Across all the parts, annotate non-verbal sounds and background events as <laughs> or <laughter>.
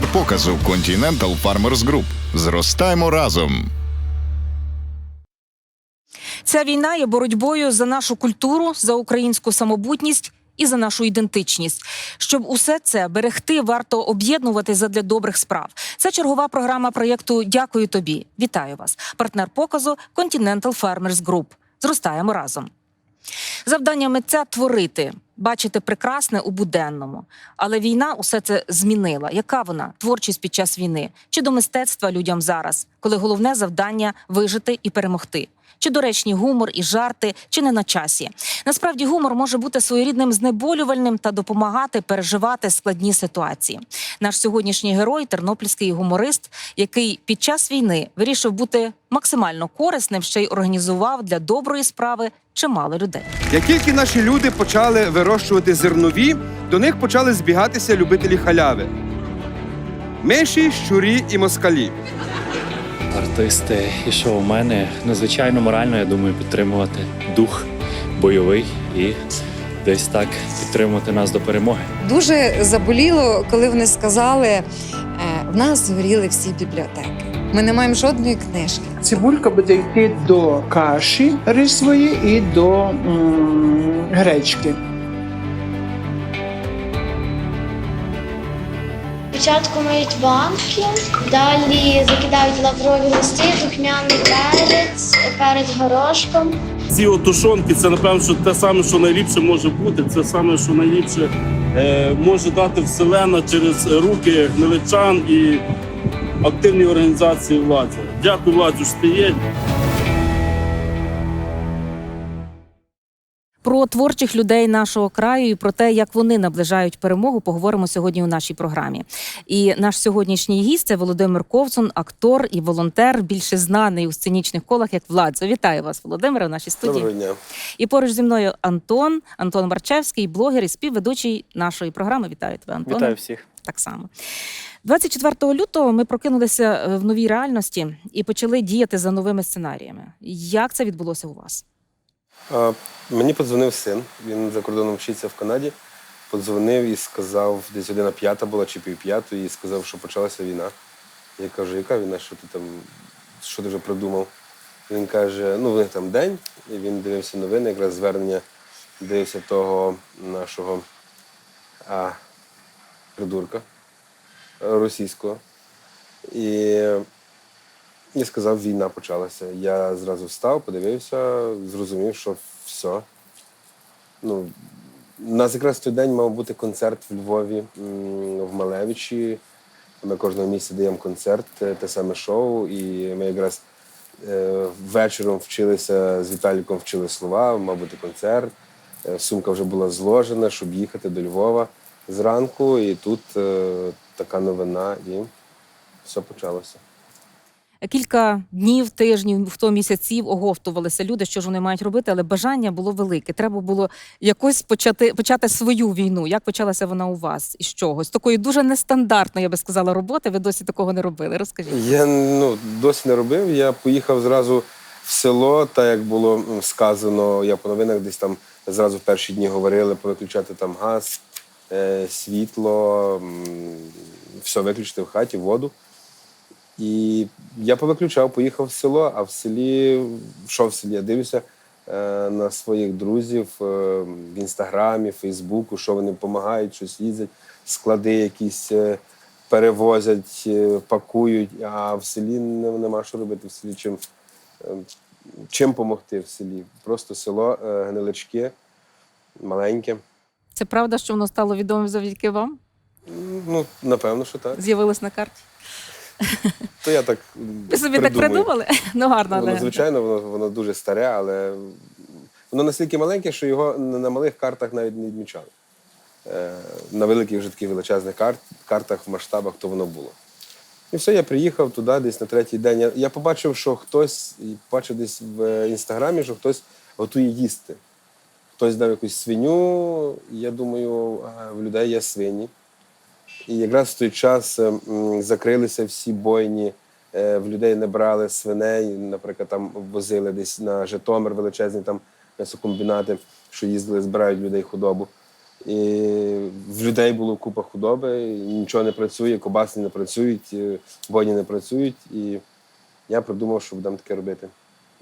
партнер показу Continental Farmers Group. Зростаємо разом. Ця війна є боротьбою за нашу культуру, за українську самобутність і за нашу ідентичність. Щоб усе це берегти, варто об'єднувати задля добрих справ. Це чергова програма проєкту Дякую тобі. Вітаю вас. Партнер показу Continental Farmers Group. Зростаємо разом. Завдання митця творити, бачити прекрасне у буденному. Але війна усе це змінила. Яка вона творчість під час війни? Чи до мистецтва людям зараз, коли головне завдання вижити і перемогти? Чи доречні гумор і жарти, чи не на часі? Насправді гумор може бути своєрідним знеболювальним та допомагати переживати складні ситуації. Наш сьогоднішній герой тернопільський гуморист, який під час війни вирішив бути максимально корисним, ще й організував для доброї справи чимало людей. Як тільки наші люди почали вирощувати зернові, до них почали збігатися любителі халяви. Миші, щурі і москалі. Артисти і шоумени надзвичайно морально, я думаю, підтримувати дух бойовий і десь так підтримувати нас до перемоги. Дуже заболіло, коли вони сказали: е, в нас згоріли всі бібліотеки. Ми не маємо жодної книжки. Цибулька буде йти до каші рисової і до м, гречки. Спочатку миють банки, далі закидають лаврові листи, духмяний перець, перець горошком. Ці отушонки це напевно, що те саме, що найліпше може бути. Це саме, що найліпше е, може дати вселена через руки гниличан і активні організації влади. Дякую владі, що ти є. Про творчих людей нашого краю і про те, як вони наближають перемогу, поговоримо сьогодні у нашій програмі. І наш сьогоднішній гість це Володимир Ковцун, актор і волонтер, більше знаний у сценічних колах як Владзо. Вітаю вас, Володимире, в нашій студії. Доброго дня. І поруч зі мною Антон, Антон Марчевський, блогер і співведучий нашої програми. Вітаю тебе, Антон. Вітаю всіх. Так само. 24 лютого ми прокинулися е, в новій реальності і почали діяти за новими сценаріями. Як це відбулося у вас? Мені подзвонив син, він за кордоном вчиться в Канаді. Подзвонив і сказав, десь година п'ята була чи пів п'ятої, і сказав, що почалася війна. Я кажу, яка війна, що ти там, що ти вже придумав? Він каже, ну, в них там день, і він дивився новини, якраз звернення дивився того нашого а, придурка російського. І і сказав, війна почалася. Я зразу встав, подивився, зрозумів, що все. Ну, у нас якраз той день мав бути концерт в Львові, в Малевичі. Ми кожного місяця даємо концерт, те те саме шоу. І ми якраз е, вечором вчилися з Віталіком вчили слова, мав бути концерт. Е, Сумка вже була зложена, щоб їхати до Львова зранку. І тут е, така новина, і все почалося. Кілька днів, тижнів, хто місяців оговтувалися люди, що ж вони мають робити, але бажання було велике. Треба було якось почати почати свою війну. Як почалася вона у вас? Із чогось? Такої дуже нестандартної, я би сказала, роботи. Ви досі такого не робили. Розкажіть. Я ну, досі не робив. Я поїхав зразу в село, так як було сказано, я по новинах десь там зразу в перші дні говорили повиключати там газ, е, світло, все виключити в хаті, воду. І я повиключав, поїхав в село, а в селі, що в селі? Я дивлюся е, на своїх друзів е, в інстаграмі, Фейсбуку, що вони допомагають, щось їздять, склади якісь е, перевозять, е, пакують, а в селі не- нема що робити в селі. Чим, е, чим допомогти в селі? Просто село, е, гнилички, маленьке. Це правда, що воно стало відомим завдяки вам? Ну, напевно, що так. З'явилось на карті. То я так Ви собі так придумали? <laughs> Ну гарно, Воно, але звичайно, воно, воно дуже старе, але воно настільки маленьке, що його на малих картах навіть не відмічали. Е, На великих вже таких величезних карт, картах в масштабах то воно було. І все, я приїхав туди десь на третій день. Я, я побачив, що хтось, і побачив десь в е, інстаграмі, що хтось готує їсти. Хтось дав якусь свиню, і я думаю, в людей є свині. І якраз в той час е, закрилися всі бойні, е, в людей не брали свиней, наприклад, там возили десь на Житомир величезні там м'ясокомбінати, що їздили, збирають людей худобу. І в людей було купа худоби, нічого не працює, кобаси не працюють, е, бойні не працюють. І я придумав, що будемо таке робити.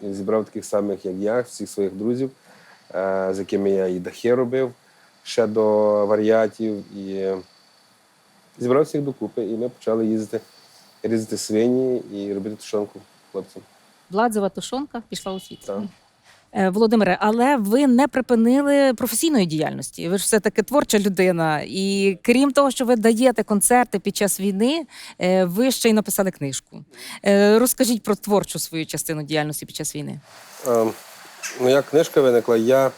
І зібрав таких самих, як я, всіх своїх друзів, е, з якими я і дахи робив ще до варіатів. І зібрав всіх докупи, і ми почали їздити, різати свині і робити тушонку хлопцям. Владзева тушонка пішла у світ. Так. Е, Володимире, але ви не припинили професійної діяльності. Ви ж все таки творча людина. І крім того, що ви даєте концерти під час війни, е, ви ще й написали книжку. Е, Розкажіть про творчу свою частину діяльності під час війни. Ну, книжка виникла, я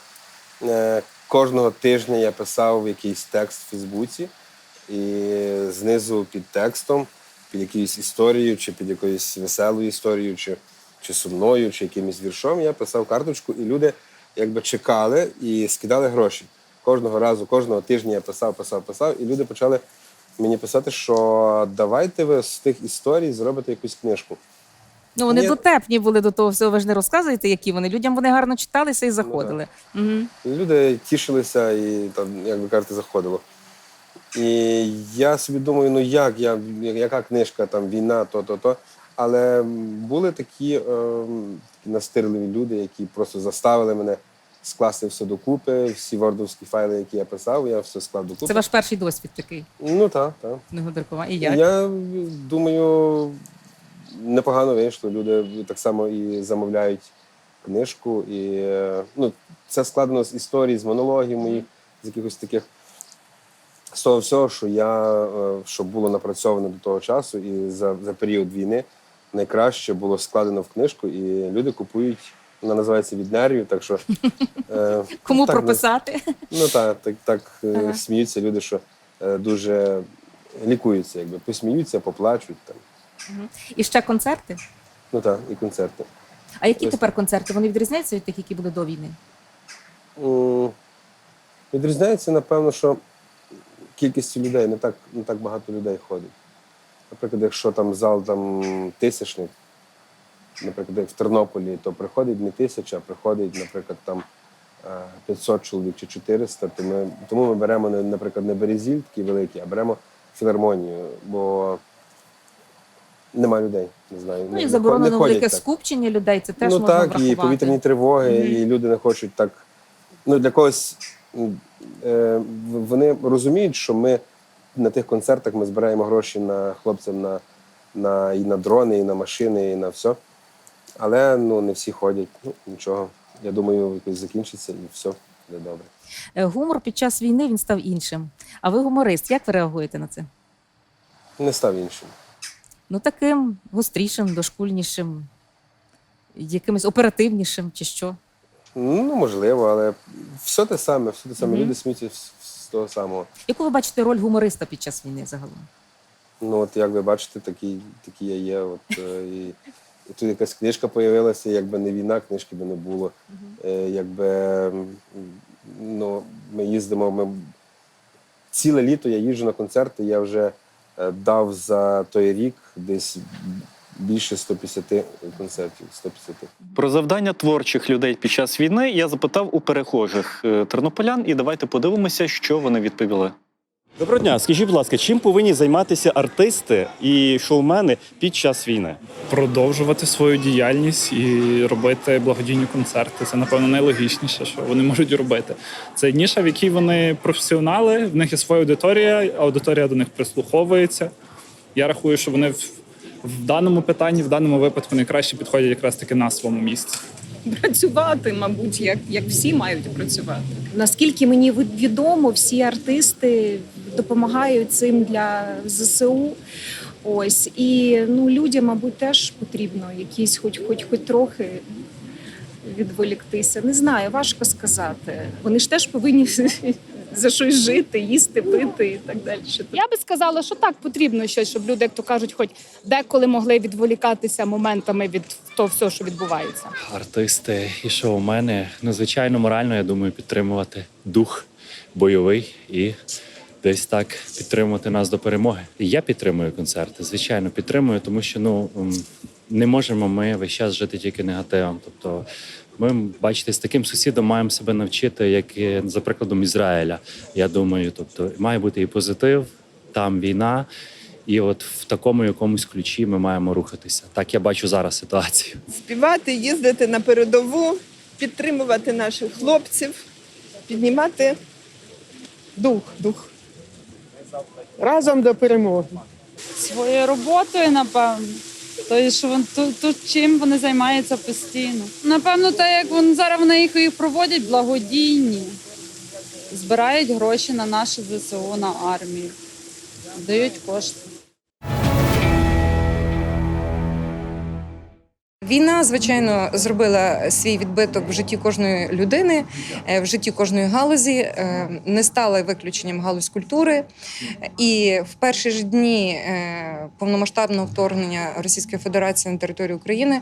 кожного тижня я писав якийсь текст в Фейсбуці, і знизу під текстом, під якоюсь історією, чи під якоюсь веселою історією, чи, чи сумною, чи якимось віршом, я писав карточку, і люди якби чекали і скидали гроші. Кожного разу, кожного тижня я писав, писав, писав, і люди почали мені писати, що давайте ви з тих історій зробите якусь книжку. Ну вони Ні. дотепні були до того всього. Ви ж не розказуєте, які вони. Людям вони гарно читалися і заходили. Угу. Люди тішилися і там, як ви кажете, заходило. І я собі думаю, ну як, я, яка книжка, там війна, то, то, то. Але були такі, е, настирливі люди, які просто заставили мене скласти все докупи, всі вордовські файли, які я писав, я все склав докупи. Це ваш перший досвід такий Ну так, так. І як? Я думаю, непогано вийшло. Люди так само і замовляють книжку. І е, ну, це складено з історій, з монологів моїх, з якихось таких. З того всього, що я е, що було напрацьовано до того часу, і за, за період війни найкраще було складено в книжку, і люди купують. Вона називається від нервів, так що <laughs> е, Кому так, прописати? Ну так, так, так е, Ага. сміються люди, що е, дуже лікуються, якби посміються, поплачуть там. І ще концерти. Ну так, і концерти. А які Ось. тепер концерти? Вони відрізняються від тих, які були до війни? М, Відрізняється, напевно, що кількістю людей не так, не так багато людей ходить. Наприклад, якщо там зал там тисячний, наприклад, як в Тернополі, то приходить не тисяча, а приходить, наприклад, там е, 500 чоловік чи 400, то ми, тому ми беремо, наприклад, не березіль такий великий, а беремо філармонію, бо немає людей. Не знаю. Ну і не заборонено велике так. скупчення людей. Це теж ну можна так, врахувати. і повітряні тривоги, Мгм. і люди не хочуть так. Ну, для когось е, вони розуміють, що ми на тих концертах ми збираємо гроші на хлопцям на, на, і на дрони, і на машини, і на все. Але ну, не всі ходять. Ну, нічого. Я думаю, якось закінчиться і все буде добре. Е, Гумор під час війни він став іншим. А ви гуморист, як ви реагуєте на це? Не став іншим. Ну таким гострішим, дошкульнішим, якимось оперативнішим чи що? Ну, можливо, але все те саме, все те саме. Мгм. Люди сміються з, з того самого. Яку ви бачите роль гумориста під час війни загалом? Ну, от як ви бачите, такий, такий я є. От, е, і, і тут якась книжка з'явилася, якби не війна, книжки би не було. Е, якби м, ну, ми їздимо, ми... ціле літо я їжджу на концерти, я вже е, дав за той рік десь більше 150 концертів. 150. Про завдання творчих людей під час війни я запитав у перехожих е, тернополян, і давайте подивимося, що вони відповіли. Доброго дня. Скажіть, будь ласка, чим повинні займатися артисти і шоумени під час війни? продовжувати свою діяльність і робити благодійні концерти. Це напевно найлогічніше, що вони можуть робити. Це ніша, в якій вони професіонали, в них є своя аудиторія, аудиторія до них прислуховується. Я рахую, що вони в, даному питанні, в даному випадку найкраще підходять якраз таки на своєму місці. працювати, мабуть, як, як всі мають працювати. Наскільки мені відомо, всі артисти допомагають цим для ЗСУ. Ось і ну людям, мабуть, теж потрібно якісь, хоч хоч хоч трохи відволіктися. Не знаю, важко сказати. Вони ж теж повинні за щось жити, їсти, пити і так далі. Я би сказала, що так потрібно щось, щоб люди, як то кажуть, хоч деколи могли відволікатися моментами від того всього, що відбувається. Артисти і шоумени надзвичайно морально, я думаю, підтримувати дух бойовий і десь так підтримувати нас до перемоги. Я підтримую концерти, звичайно, підтримую, тому що ну не можемо ми весь час жити тільки негативом. Тобто Ми, бачите, з таким сусідом маємо себе навчити, як і, за прикладом Ізраїля. Я думаю, тобто має бути і позитив, там війна, і от в такому якомусь ключі ми маємо рухатися. Так я бачу зараз ситуацію. співати, їздити на передову, підтримувати наших хлопців, піднімати дух, дух. Разом до перемоги. Своєю роботою, напевно. Тобто, що вон, тут, тут чим вони займаються постійно. Напевно, те, як вони зараз вони їх, їх проводять благодійні, збирають гроші на наше ЗСУ, на армію, дають кошти. Війна, звичайно, зробила свій відбиток в житті кожної людини, е, в житті кожної галузі. Е, Не стала виключенням галузь культури. І в перші ж дні е, повномасштабного вторгнення Російської Федерації на територію України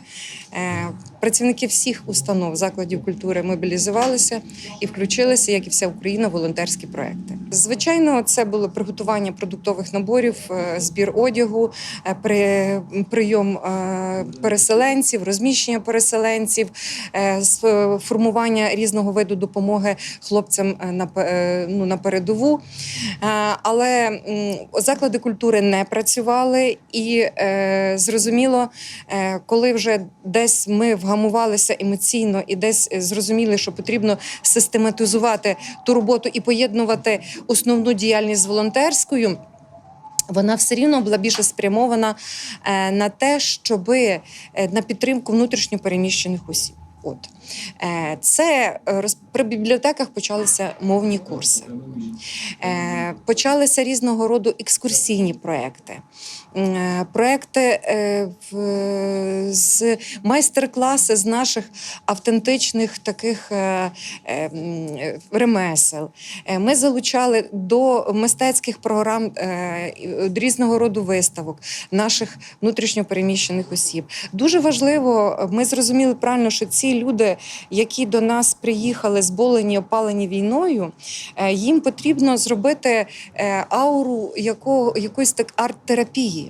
працівники всіх установ закладів культури мобілізувалися і включилися, як і вся Україна, в волонтерські проекти. Звичайно, це було приготування продуктових наборів, збір одягу, при- прийом е, переселенців, розміщення переселенців, е, е, формування різного виду допомоги хлопцям е, на ну, на передову. Але заклади культури не працювали, і зрозуміло, коли вже десь ми вгамувалися емоційно і десь зрозуміли, що потрібно систематизувати ту роботу і поєднувати основну діяльність з волонтерською. Вона все рівно була більше спрямована е, на те, щоб на підтримку внутрішньо переміщених осіб. От Е, це е, при бібліотеках почалися мовні курси, Е, почалися різного роду екскурсійні проекти. Е, Проекти е, з майстер-класи з наших автентичних таких е, е, е, ремесел. Е, Ми залучали до мистецьких програм е, різного роду виставок наших внутрішньопереміщених осіб. Дуже важливо, ми зрозуміли правильно, що ці люди, які до нас приїхали, зболені, опалені війною, е, їм потрібно зробити е, ауру якого, якоїсь так арт-терапії.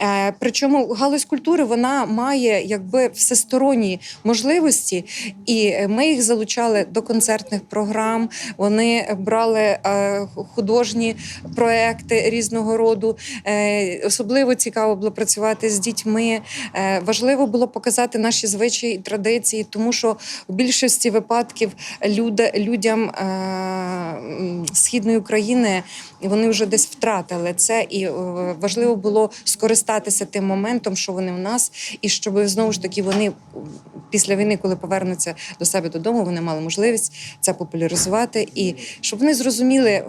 Е, Причому галузь культури вона має якби всесторонні можливості, і ми їх залучали до концертних програм. Вони брали е, художні проекти різного роду. Е, Особливо цікаво було працювати з дітьми. Важливо було показати наші звичаї і традиції, тому що в більшості випадків людям східної України вони вже десь втратили це, і е, важливо було скористатися тим моментом, що вони в нас, і щоб знову ж таки вони після війни, коли повернуться до себе додому, вони мали можливість це популяризувати, і щоб вони зрозуміли.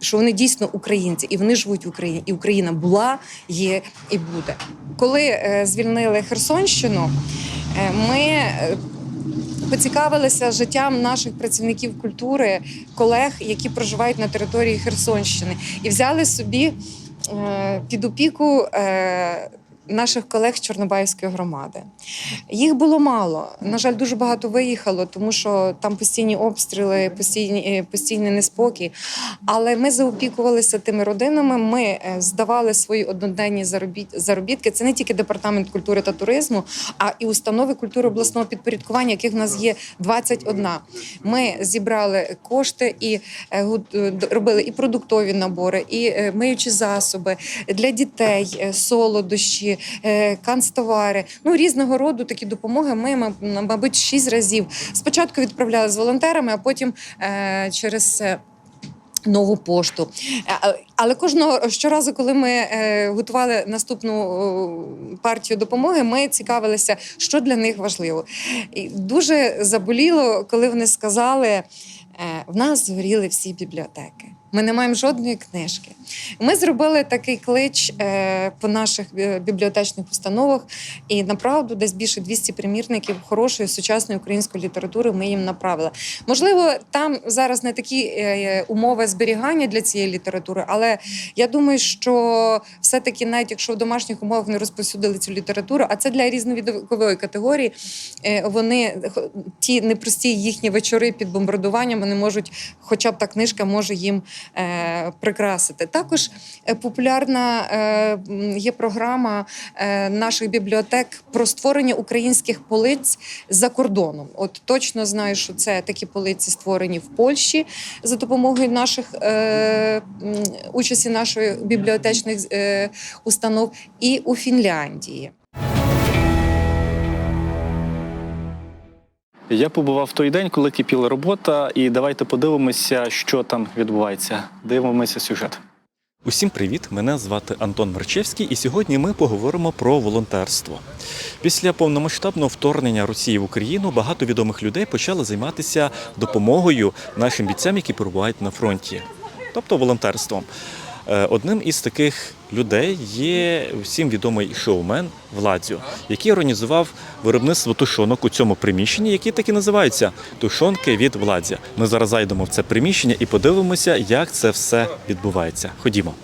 Що вони дійсно українці, і вони живуть в Україні, і Україна була, є і буде. Коли е, звільнили Херсонщину, е, ми поцікавилися життям наших працівників культури, колег, які проживають на території Херсонщини, і взяли собі е, під опіку. е, Наших колег з Чорнобаївської громади. Їх було мало. На жаль, дуже багато виїхало, тому що там постійні обстріли, постійні, е, постійний неспокій. Але ми заопікувалися тими родинами. Ми е, здавали свої одноденні заробітки. Це не тільки департамент культури та туризму, а і установи культури обласного підпорядкування, яких в нас є 21. Ми зібрали кошти і е, робили і продуктові набори, і миючі засоби для дітей, солодощі, е, канцтовари. Ну різного роду такі допомоги. Ми, мабуть, шість разів спочатку відправляли з волонтерами, а потім е, через. е, Нову пошту, але кожного щоразу, коли ми готували наступну партію допомоги, ми цікавилися, що для них важливо. І дуже заболіло, коли вони сказали: в нас згоріли всі бібліотеки. Ми не маємо жодної книжки. Ми зробили такий клич е, по наших е, бібліотечних установах, і направду десь більше 200 примірників хорошої сучасної української літератури ми їм направили. Можливо, там зараз не такі е, умови зберігання для цієї літератури, але я думаю, що все-таки, навіть якщо в домашніх умовах не розповсюдили цю літературу, а це для різновікової категорії, вони ті непрості їхні вечори під бомбардуванням, вони можуть, хоча б та книжка може їм прикрасити. Також е, популярна е, є програма е, наших бібліотек про створення українських полиць за кордоном. От точно знаю, що це такі полиці створені в Польщі за допомогою наших е, участі нашої бібліотечних е, установ і у Фінляндії. Я побував той день, коли кипіла робота, і давайте подивимося, що там відбувається. Дивимося сюжет. Усім привіт! Мене звати Антон Марчевський, і сьогодні ми поговоримо про волонтерство. Після повномасштабного вторгнення Росії в Україну багато відомих людей почали займатися допомогою нашим бійцям, які перебувають на фронті, тобто волонтерством. Е, Одним із таких людей є всім відомий шоумен Владзю, який організував виробництво тушонок у цьому приміщенні, які так і називаються тушонки від Владзя. Ми зараз зайдемо в це приміщення і подивимося, як це все відбувається. Ходімо.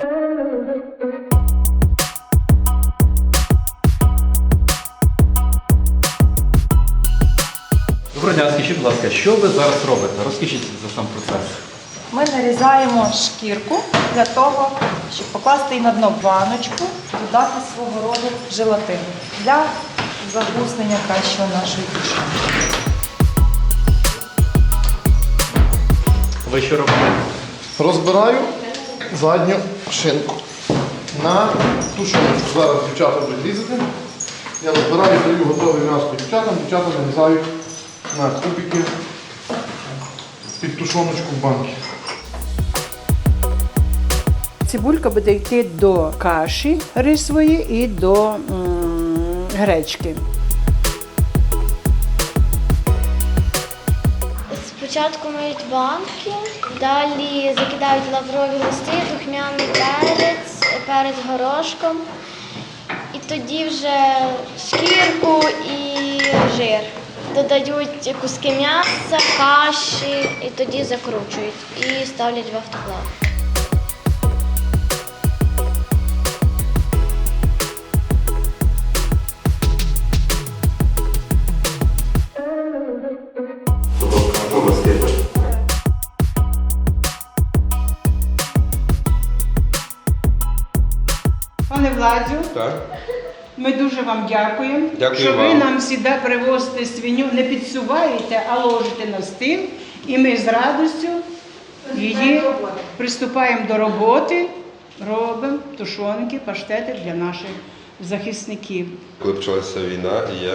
Доброго дня, скажіть, будь ласка, що ви зараз робите? Розкажіть за сам процес. Ми нарізаємо шкірку для того, щоб покласти її на дно баночку, додати свого роду желатину для загуснення кращого нашої туші. Ви що робите? Розбираю задню шинку на тушонку. Зараз дівчата будуть різати. Я розбираю, даю готове м'ясо дівчатам, дівчата нарізають на кубики під тушоночку в банки. Цибулька буде йти до каші рисової і до м, гречки. Спочатку миють банки, далі закидають лаврові листи, духмяний перець, перець горошком. І тоді вже шкірку і жир. Додають куски м'яса, каші і тоді закручують і ставлять в автоклав. Пане Владзю, Так. ми дуже вам дякуємо, Дякую що ви вам. нам завжди привозите свиню, не підсуваєте, а ложите на стіл. І ми з радістю її приступаємо до роботи, робимо тушонки, паштети для наших захисників. Коли почалася війна, я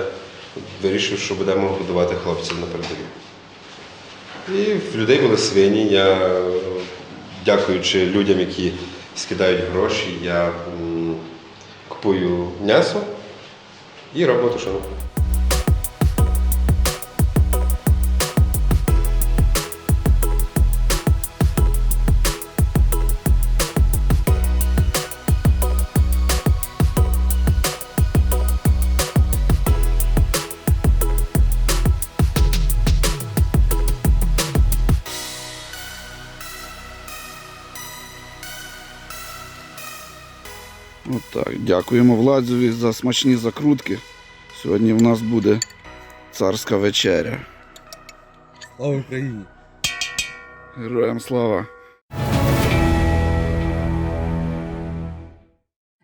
вирішив, що будемо годувати хлопців на передовій. І в людей були свині. Я, дякуючи людям, які скидають гроші, я м, купую м'ясо і робимо тушонку. Дякуємо Владзові за смачні закрутки. Сьогодні в нас буде царська вечеря. Слава Україні! Героям слава!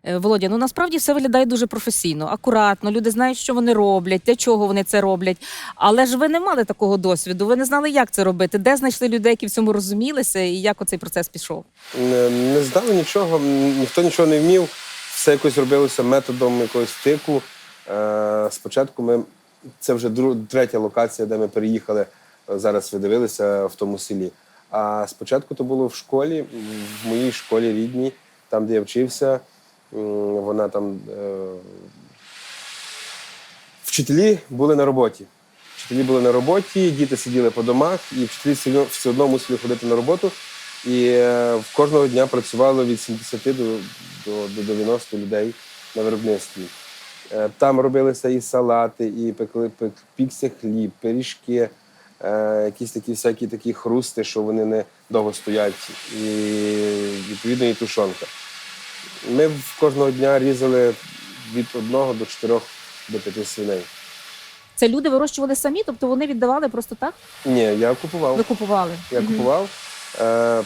Е, Володя, ну насправді все виглядає дуже професійно, акуратно. Люди знають, що вони роблять, для чого вони це роблять. Але ж ви не мали такого досвіду. Ви не знали, як це робити, де знайшли людей, які в цьому розумілися, і як оцей процес пішов. Не, не знали нічого, ніхто нічого не вмів. Все якось робилося методом якогось тику. Е, спочатку ми це вже дру, третя локація, де ми переїхали. е, Зараз ви дивилися в тому селі. А спочатку то було в школі, в моїй школі рідній, там, де я вчився. Вона там е, вчителі були на роботі. Вчителі були на роботі, діти сиділи по домах, і вчителі все одно мусили ходити на роботу. І е, в кожного дня працювало від 70 до, до, до 90 людей на виробництві. Е, Там робилися і салати, і пекли, пек- пікся хліб, пиріжки, е, якісь такі всякі такі хрусти, що вони не довго стоять, і відповідно і тушонка. Ми в кожного дня різали від одного до чотирьох до п'яти свиней. Це люди вирощували самі, тобто вони віддавали просто так? Ні, я купував. Ви купували? Я Мгм. купував. Е,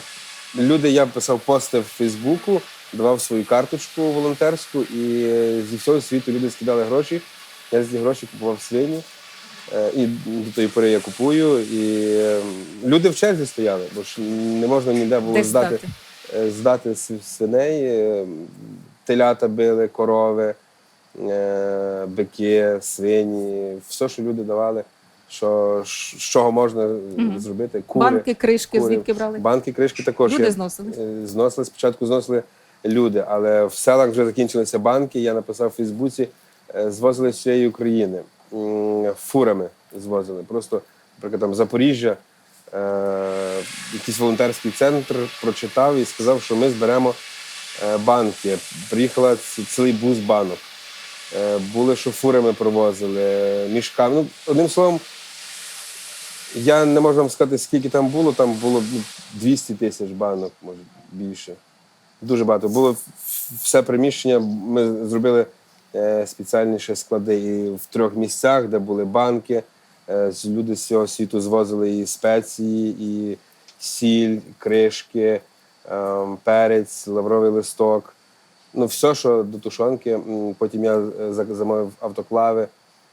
люди, я писав пости в Фейсбуку, давав свою карточку волонтерську, і зі всього світу люди скидали гроші. Я за ці гроші купував свині. Е, І до тої пори я купую. І е, люди в черзі стояли, бо ж не можна ніде було здати, здати? е, здати св- свиней. Е, Телята били, корови, е, бики, свині, все, що люди давали, що, з чого можна Мгм. зробити. Кури, Банки, кришки, кури. звідки брали? Банки, кришки також. Люди є. зносили? Е, Зносили спочатку зносили люди, але в селах вже закінчилися банки. Я написав в Фейсбуці, е, звозили з всієї України м, фурами звозили. Просто, наприклад, там Запоріжжя, е, якийсь волонтерський центр прочитав і сказав, що ми зберемо е, банки. Приїхала ц- цілий бус банок. Е, Були, що фурами провозили, е, мішками. Ну, одним словом, я не можу вам сказати, скільки там було. Там було ну, 200 тисяч банок, може більше. Дуже багато. Було все приміщення. Ми зробили е, спеціальні склади і в трьох місцях, де були банки. Люди з всього світу звозили і спеції, і сіль, кришки, ем, перець, лавровий листок. Ну, все, що до тушонки. Потім я е, замовив автоклави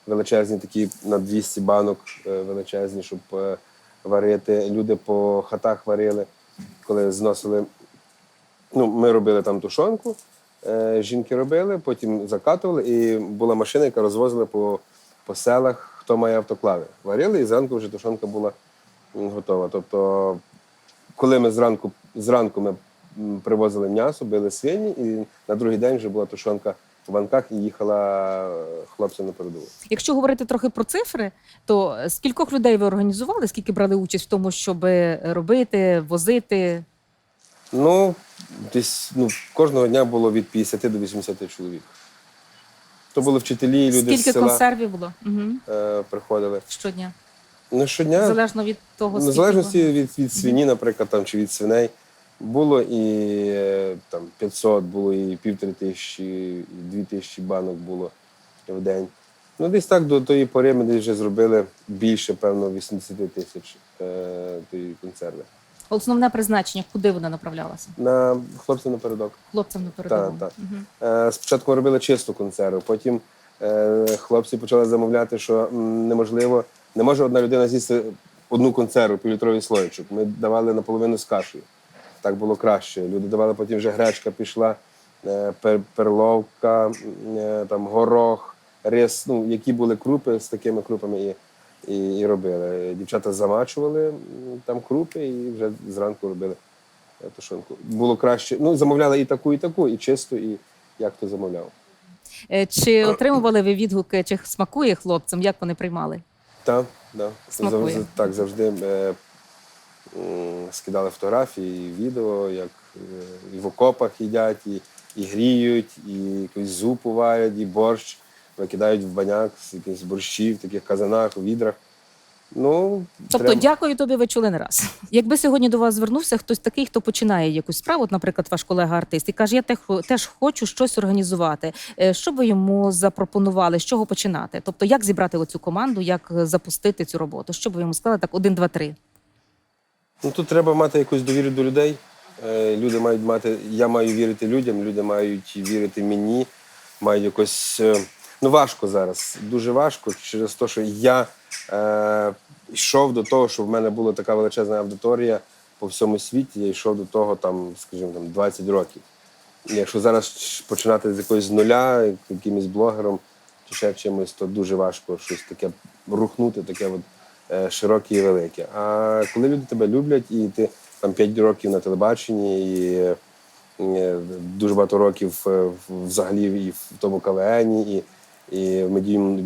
величезні, такі на 200 банок е, величезні, щоб е, варити. Люди по хатах варили, коли зносили. Ну, ми робили там тушонку, жінки робили, потім закатували, і була машина, яка розвозила по, по селах, хто має автоклави. Варили, і зранку вже тушонка була готова. Тобто, коли ми зранку, зранку ми привозили м'ясо, били свині, і на другий день вже була тушонка в банках і їхала е, хлопцям на передову. Якщо говорити трохи про цифри, то скількох людей ви організували, скільки брали участь в тому, щоб робити, возити? Ну, десь ну, кожного дня було від 50 до 80 чоловік. То були вчителі, люди Скільки з села консервів було? Угу. е, приходили. Щодня. Ну, щодня, Залежно від того, в скільки залежності від, від свині, наприклад, там, чи від свиней. Було і е, там, 500, було і півтори тисячі, і дві тисячі банок було в день. Ну, десь так до тої пори ми десь вже зробили більше, певно, 80 тисяч е, тої консерви. Основне призначення, куди вона направлялася? На хлопців напередок. Хлопцям на передову. Так, так. Мгм. Е, Спочатку робили чисту консерву, потім е, хлопці почали замовляти, що м, неможливо, не може одна людина з'їсти одну консерву, півлітровий слоєчок. Ми давали наполовину з кашею. Так було краще. Люди давали потім вже гречка пішла, е, перловка, е, там, горох, рис, ну, які були крупи з такими крупами і, і, і робили. Дівчата замачували там крупи і вже зранку робили е, тушонку. Було краще. Ну, замовляли і таку, і таку, і чисту, і як хто замовляв. Чи отримували ви відгуки, чи смакує хлопцям, як вони приймали? Так, да. Завжди, так, завжди скидали фотографії, і відео, як е, і в окопах їдять, і, і гріють, і якусь зупу варять, і борщ викидають в баняк з якихось борщів, в таких казанах, у відрах. Ну, Тобто, треба- дякую тобі, ви чули не раз. Якби сьогодні до вас звернувся хтось такий, хто починає якусь справу, от, наприклад, ваш колега-артист, і каже, я теж хочу щось організувати. е, Що ви йому запропонували, з чого починати? Тобто, як зібрати оцю команду, як е, запустити цю роботу? Що б ви йому сказали? Так, один, два, три. Ну, тут треба мати якусь довіру до людей. Е, Люди мають мати, я маю вірити людям, люди мають вірити мені, мають якось. е, Ну, важко зараз, дуже важко через те, що я е, йшов до того, що в мене була така величезна аудиторія по всьому світі. Я йшов до того, там, скажімо, там 20 років. Якщо зараз починати з якогось нуля, якимось блогером чи ще чимось, то дуже важко щось таке рухнути, таке от, е, широке і велике. А коли люди тебе люблять, і ти там 5 років на телебаченні, і е, дуже багато років е, взагалі і в тому КВН, і, і в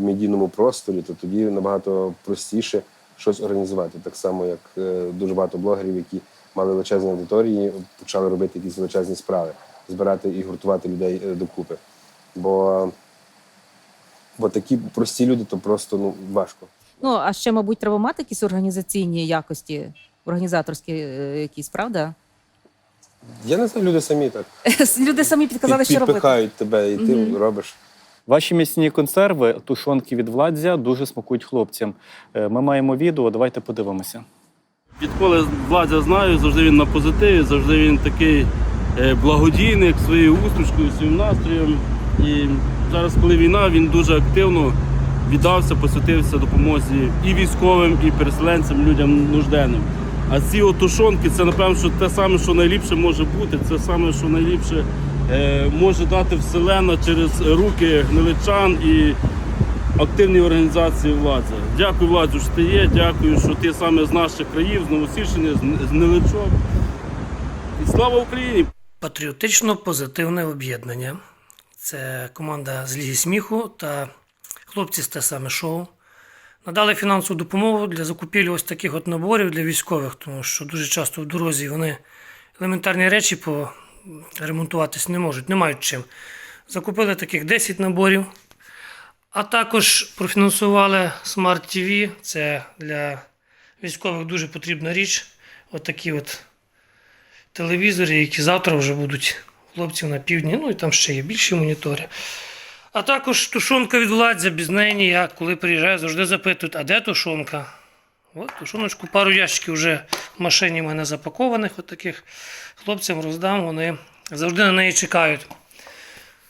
медійному, просторі, то тоді набагато простіше щось організувати. Так само, як дуже багато блогерів, які мали величезні аудиторії, почали робити якісь величезні справи, збирати і гуртувати людей докупи. Бо, бо такі прості люди, то просто ну, важко. Ну а ще, мабуть, треба мати якісь організаційні якості, організаторські е, якісь, правда? Я не знаю, люди самі так <laughs> Люди самі підказали, що робити. підпихають тебе, і ти робиш. Ваші м'ясні консерви, тушонки від Владзя дуже смакують хлопцям. Е, Ми маємо відео, давайте подивимося. Відколи Владя знаю, завжди він на позитиві, завжди він такий е, благодійник своєю усмішкою, своїм настроєм. І зараз, коли війна, він дуже активно віддався, посвятився допомозі і військовим, і переселенцям, людям нужденним. А ці от тушонки це напевно, що те саме, що найліпше може бути, це саме, що найліпше е, може дати вселена через руки гниличан і активній організації влади. Дякую, Владю, що ти є. Дякую, що ти саме з наших країв, з Новосільщини, з- Неличок. І слава Україні! Патріотично-позитивне об'єднання. Це команда з Ліги сміху та хлопці з те саме шоу. Надали фінансову допомогу для закупівлі ось таких от наборів для військових, тому що дуже часто в дорозі вони елементарні речі поремонтуватись не можуть, не мають чим. Закупили таких 10 наборів. А також профінансували Smart TV. Це для військових дуже потрібна річ. Отакі от телевізори, які завтра вже будуть хлопців на півдні, ну і там ще є більші монітори. А також тушонка від владзя, без неї ніяк. Коли приїжджаю, завжди запитують, а де тушонка? От тушоночку, пару ящиків вже в машині в мене запакованих, от таких хлопцям роздам, вони завжди на неї чекають.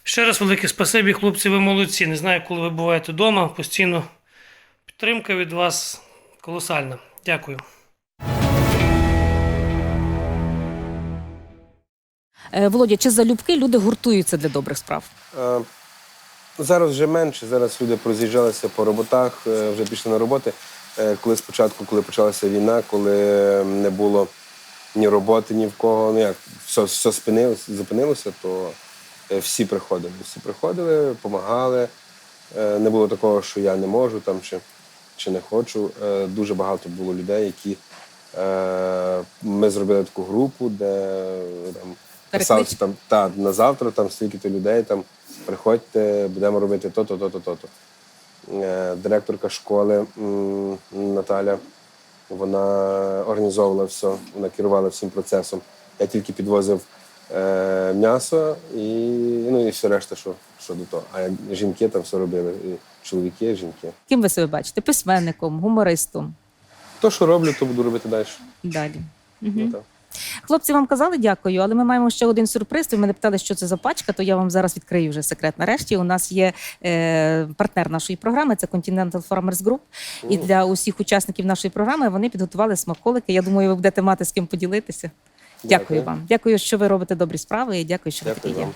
Ще раз велике спасибі, хлопці, ви молодці. Не знаю, коли ви буваєте вдома, постійно підтримка від вас колосальна. Дякую. Е, Володя, чи залюбки люди гуртуються для добрих справ? Е, Зараз вже менше. Зараз люди роз'їжджалися по роботах, е, вже пішли на роботи. Е, Коли спочатку, коли почалася війна, коли не було ні роботи, ні в кого, ну як все, все спинилося, зупинилося, то е, всі приходили. Всі приходили, допомагали. Не було такого, що я не можу там чи, чи не хочу. Дуже багато було людей, які ми зробили таку групу, де там писався там та, на завтра, там стільки-то людей, там приходьте, будемо робити то-то, то-то, то-то. Е, Директорка школи Наталя, вона організовувала все, вона керувала всім процесом. Я тільки підвозив е, м'ясо і, ну, і все решта, що, що до того. А жінки там все робили. І чоловіки, і жінки. Ким ви себе бачите? Письменником, гумористом? То, що роблю, то буду робити далі. Далі. Ну, так. Хлопці вам казали дякую, але ми маємо ще один сюрприз. Ви мене питали, що це за пачка, то я вам зараз відкрию вже секрет. Нарешті у нас є е, партнер нашої програми, це Continental Farmers Group. І для усіх учасників нашої програми вони підготували смаколики. Я думаю, ви будете мати з ким поділитися. Дякую, Дякую. вам. Дякую, що ви робите добрі справи, і дякую, що ви Дякую такі є. вам.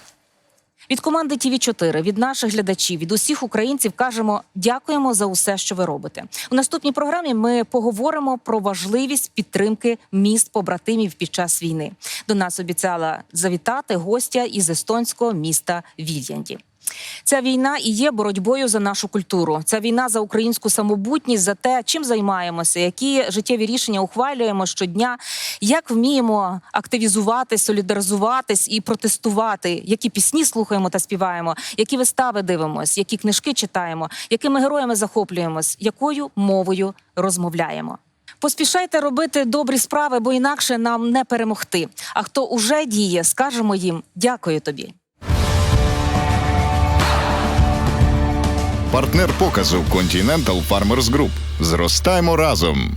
Від команди ТІВІ 4 від наших глядачів, від усіх українців кажемо дякуємо за усе, що ви робите. У наступній програмі ми поговоримо про важливість підтримки міст побратимів під час війни. До нас обіцяла завітати гостя із естонського міста Вільянді. Ця війна і є боротьбою за нашу культуру. Ця війна за українську самобутність, за те, чим займаємося, які життєві рішення ухвалюємо щодня, як вміємо активізуватись, солідаризуватись і протестувати, які пісні слухаємо та співаємо, які вистави дивимося, які книжки читаємо, якими героями захоплюємось, якою мовою розмовляємо. Поспішайте робити добрі справи, бо інакше нам не перемогти. А хто уже діє, скажемо їм дякую тобі. Партнер показу Continental Farmers Group. Зростаємо разом.